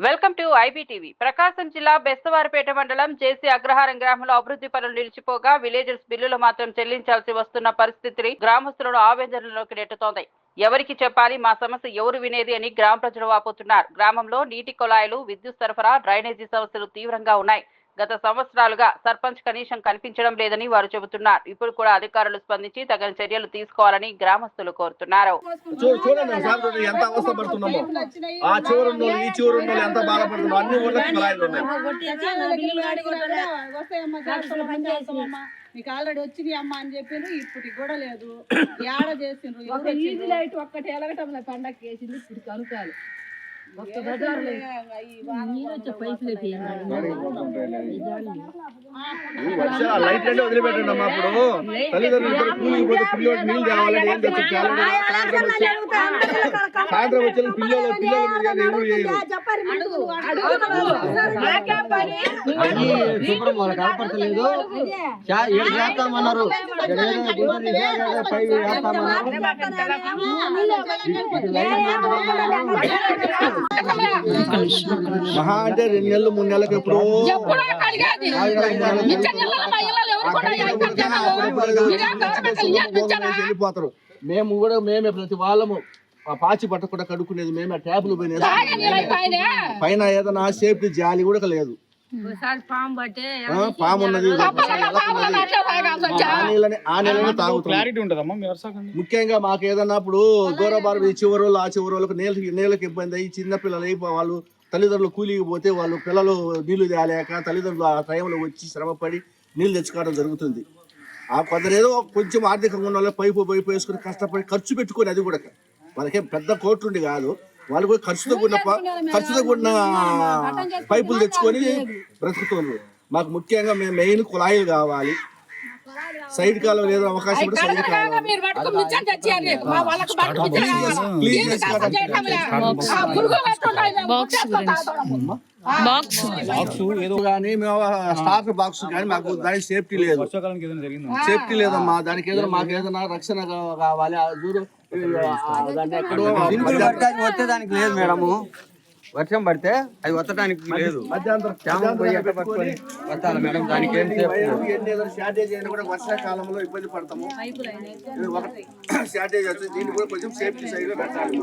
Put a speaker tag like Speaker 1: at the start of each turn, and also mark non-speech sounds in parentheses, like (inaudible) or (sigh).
Speaker 1: Welcome to IBTV. ప్రకాశం జిల్లా బెస్తవారిపేట మండలం జేసీ అగ్రహారం గ్రామంలో అభివృద్ధి పనులు నిలిచిపోగా విలేజర్స్ బిల్లులు మాత్రం చెల్లించాల్సి వస్తున్న పరిస్థితిని గ్రామస్తులను ఆవేదనలోకి నెట్టుతోంది. ఎవరికి చెప్పాలి మా సమస్య ఎవరు వినేది అని గ్రామ ప్రజలు వాపోతున్నారు. గ్రామంలో నీటి కొలాయిలు విద్యుత్ సరఫరా డ్రైనేజీ సమస్యలు తీవ్రంగా ఉన్నాయి. గత సంవత్సరాలుగా సర్పంచ్ కనీసం కనిపించడం లేదని వారు చెబుతున్నారు. ఇప్పుడు కూడా అధికారులు స్పందించి తగిన చర్యలు తీసుకోవాలని గ్రామస్తులు కోరుతున్నారు.
Speaker 2: మీకు ఆల్రెడీ వచ్చినాయి అమ్మ అని చెప్పిండ్రు ఇప్పటికి కూడా లేదు ఏడ చేసిండ్రు
Speaker 3: ఈజీ? లైట్ ఒక్కటి ఎలగటం పండగ వేసింది ఇప్పుడు కనుకాలి ఒక్క బజార్ లేదు
Speaker 2: ఈ వారం
Speaker 3: నీరు వచ్చే పైపులు అయితే ఏం కాదు.
Speaker 4: ఈ వర్షాలు ఆ లైట్లు అన్నీ వదిలిపెట్టండి అమ్మా అప్పుడు తల్లిదండ్రులు ఇద్దరు కూలికి పోతే పిల్లోడు నీళ్ళు తేవాలని ఏం తెచ్చు సాయంత్రం వచ్చి సాయంత్రం వచ్చి పిల్లలు పిల్లల
Speaker 5: శుభ్రం వాళ్ళకి కనపడతలేదు. ఏడు చేస్తామన్నారు.
Speaker 4: మహా అంటే రెండు నెలలు మూడు నెలలకు ఎప్పుడో? వెళ్ళిపోతారు మేము కూడా మేమే ప్రతి వాళ్ళము. ఆ పాచి పట్టకుండా కడుక్కునేది మేమే ఆ పోయిన
Speaker 3: నీళ్ళు అయిపోయినాయి.
Speaker 4: పైన? ఏదైనా సేఫ్టీ జాలి కూడా లేదు
Speaker 3: ఒకసారి పాము
Speaker 4: ఉన్నది ముఖ్యంగా మాకు ఏదన్నా ఇప్పుడు దూరబారు ఈ చివరి వాళ్ళు ఆ చివరి వాళ్ళకి నీళ్ళకి నీళ్ళకి ఇబ్బంది అయ్యి చిన్న పిల్లలు అయిపో వాళ్ళు తల్లిదండ్రులు కూలికి పోతే వాళ్ళు పిల్లలు నీళ్ళు తేలేక తల్లిదండ్రులు ఆ టైంలో వచ్చి శ్రమపడి నీళ్ళు తెచ్చుకోవడం జరుగుతుంది. ఆ కొందరు ఏదో కొంచెం ఆర్థికంగా ఉన్న వాళ్ళు పైపు పైపు వేసుకుని కష్టపడి ఖర్చు పెట్టుకొని అది కూడా వాళ్ళకేం పెద్ద కోట్లుండి కాదు. వాళ్ళు కూడా ఖర్చుతో కూడిన ప- ఖర్చుతో కూడిన పైపులు తెచ్చుకొని బ్రతుకుతున్నారు. మాకు ముఖ్యంగా మేము మెయిన్ కుళాయిలు కావాలి. సైడ్ కాలం లేదా అవకాశం
Speaker 6: ఏదో
Speaker 4: కానీ మేము బాక్స్ కానీ మాకు దానికి సేఫ్టీ లేదు.
Speaker 6: వర్షాకాలానికి ఏదైనా జరిగిందా?
Speaker 4: సేఫ్టీ లేదమ్మా. దానికి ఏదైనా మాకు ఏదైనా రక్షణ కావాలి.
Speaker 5: అది వచ్చేదానికి లేదు మేడము. వర్షం పడితే అది వచ్చడానికి లేదు. వస్తాను మేడం దానికి ఏం
Speaker 4: షార్టేజ్ అయినా కూడా వర్షాకాలంలో ఇబ్బంది పడతాము. ఇది ఒక (coughs) షార్టేజ్ వస్తుంది దీన్ని కూడా కొంచెం సేఫ్టీ సైడ్ పెట్టాలి